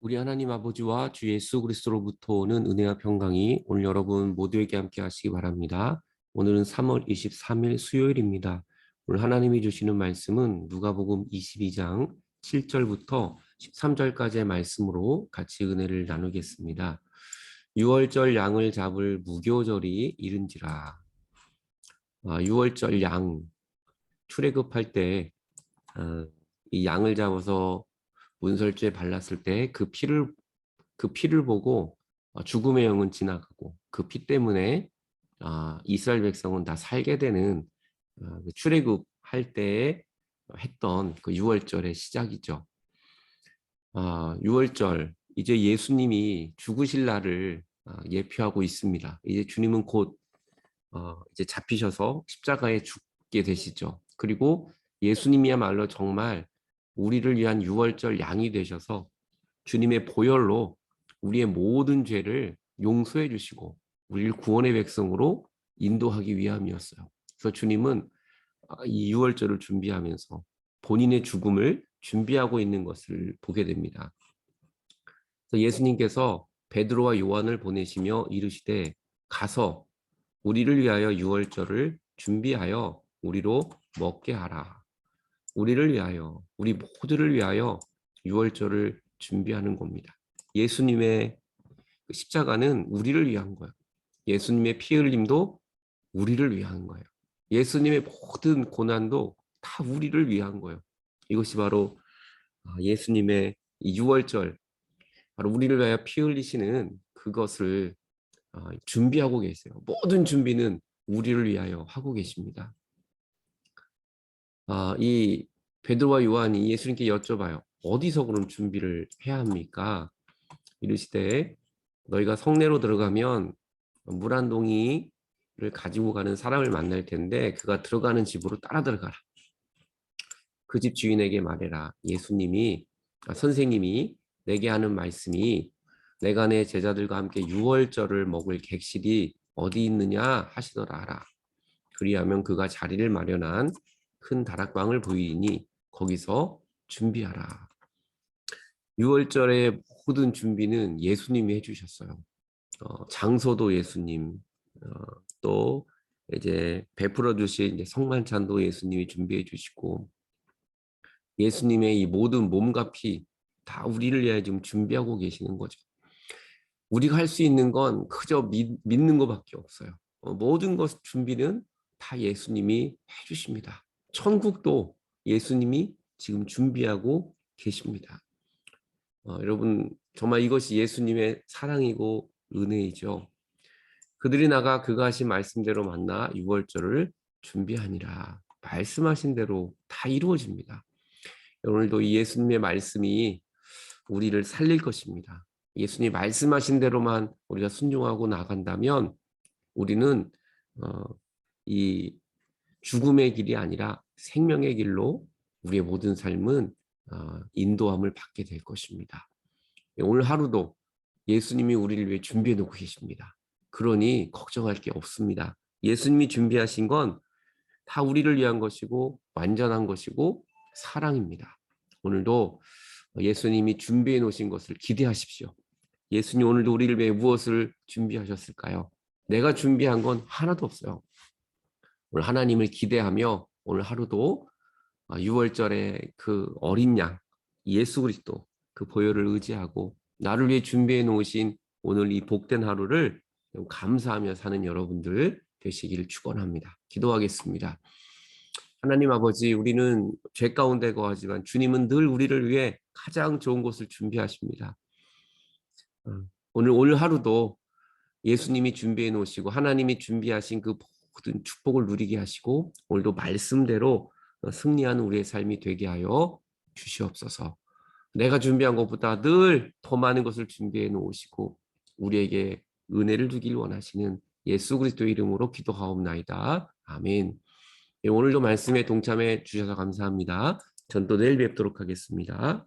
우리 하나님 아버지와 주 예수 그리스도로부터 오는 은혜와 평강이 오늘 여러분 모두에게 함께 하시기 바랍니다. 오늘은 3월 23일 수요일입니다. 오늘 하나님이 주시는 말씀은 누가복음 22장 7절부터 13절까지의 말씀으로 같이 은혜를 나누겠습니다. 6월절 양을 잡을 무교절이 이른지라. 아, 6월절 양 출애굽할 때 어, 이 양을 잡아서 문설주에 발랐을 때 그 피를 그 피를 보고 어, 죽음의 영은 지나가고 그 피 때문에 아, 이스라엘 백성은 다 살게 되는 어, 그 출애굽 할 때에 했던 그 6월절의 시작이죠. 아, 6월절 이제 예수님이 죽으실 날을 아, 예표하고 있습니다. 이제 주님은 곧 어, 이제 잡히셔서 십자가에 죽게 되시죠. 그리고 예수님이야말로 정말 우리를 위한 유월절 양이 되셔서 주님의 보혈로 우리의 모든 죄를 용서해 주시고 우리를 구원의 백성으로 인도하기 위함이었어요. 그래서 주님은 아, 이 유월절을 준비하면서 본인의 죽음을 준비하고 있는 것을 보게 됩니다. 그래서 예수님께서 베드로와 요한을 보내시며 이르시되 가서 우리를 위하여 유월절을 준비하여 우리로 먹게 하라. 우리를 위하여 우리 모두를 위하여 유월절을 준비하는 겁니다. 예수님의 그 십자가는 우리를 위한 거예요. 예수님의 피 흘림도 우리를 위한 거예요. 예수님의 모든 고난도 다 우리를 위한 거예요. 이것이 바로 아, 예수님의 유월절, 바로 우리를 위하여 피 흘리시는 그것을 아, 준비하고 계세요. 모든 준비는 우리를 위하여 하고 계십니다. 아, 이 베드로와 요한이 예수님께 여쭤봐요. 어디서 그럼 준비를 해야 합니까? 이르시되 너희가 성내로 들어가면 물 한 동이를 가지고 가는 사람을 만날 텐데 그가 들어가는 집으로 따라 들어가라. 그 집 주인에게 말해라. 예수님이 아, 선생님이 내게 하는 말씀이 내가 내 제자들과 함께 유월절을 먹을 객실이 어디 있느냐 하시더라 하라. 그리하면 그가 자리를 마련한 큰 다락방을 보이니 거기서 준비하라. 6월절의 모든 준비는 예수님이 해주셨어요. 어, 장소도 예수님, 어, 또 이제 베풀어 주신 성만찬도 예수님이 준비해 주시고 예수님의 이 모든 몸과 피 다 우리를 위해 지금 준비하고 계시는 거죠. 우리가 할 수 있는 건 그저 믿, 는 것밖에 없어요. 어, 모든 것 준비는 다 예수님이 해주십니다. 천국도 예수님이 지금 준비하고 계십니다. 어, 여러분 정말 이것이 예수님의 사랑이고 은혜이죠. 그들이 나가 그가 하신 말씀대로 만나 유월절을 준비하니라. 말씀하신 대로 다 이루어집니다. 오늘도 이 예수님의 말씀이 우리를 살릴 것입니다. 예수님 말씀하신 대로만 우리가 순종하고 나간다면 우리는 어, 이 죽음의 길이 아니라 생명의 길로 우리의 모든 삶은 어, 인도함을 받게 될 것입니다. 오늘 하루도 예수님이 우리를 위해 준비해 놓고 계십니다. 그러니 걱정할 게 없습니다. 예수님이 준비하신 건 다 우리를 위한 것이고 완전한 것이고 사랑입니다. 오늘도 예수님이 준비해 놓으신 것을 기대하십시오. 예수님 오늘도 우리를 위해 무엇을 준비하셨을까요? 내가 준비한 건 하나도 없어요. 오늘 하나님을 기대하며 오늘 하루도 6월절에 아, 그 어린 양 예수 그리스도 그 보혈을 의지하고 나를 위해 준비해 놓으신 오늘 이 복된 하루를 감사하며 사는 여러분들 되시기를 축원합니다. 기도하겠습니다. 하나님 아버지 우리는 죄 가운데 거하지만 주님은 늘 우리를 위해 가장 좋은 곳을 준비하십니다. 어, 오늘 오늘 하루도 예수님이 준비해 놓으시고 하나님이 준비하신 그 모든 축복을 누리게 하시고 오늘도 말씀대로 승리하는 우리의 삶이 되게 하여 주시옵소서. 내가 준비한 것보다 늘 더 많은 것을 준비해 놓으시고 우리에게 은혜를 주길 원하시는 예수 그리스도 이름으로 기도하옵나이다. 아멘. 예, 오늘도 말씀에 동참해 주셔서 감사합니다. 전 또 내일 뵙도록 하겠습니다.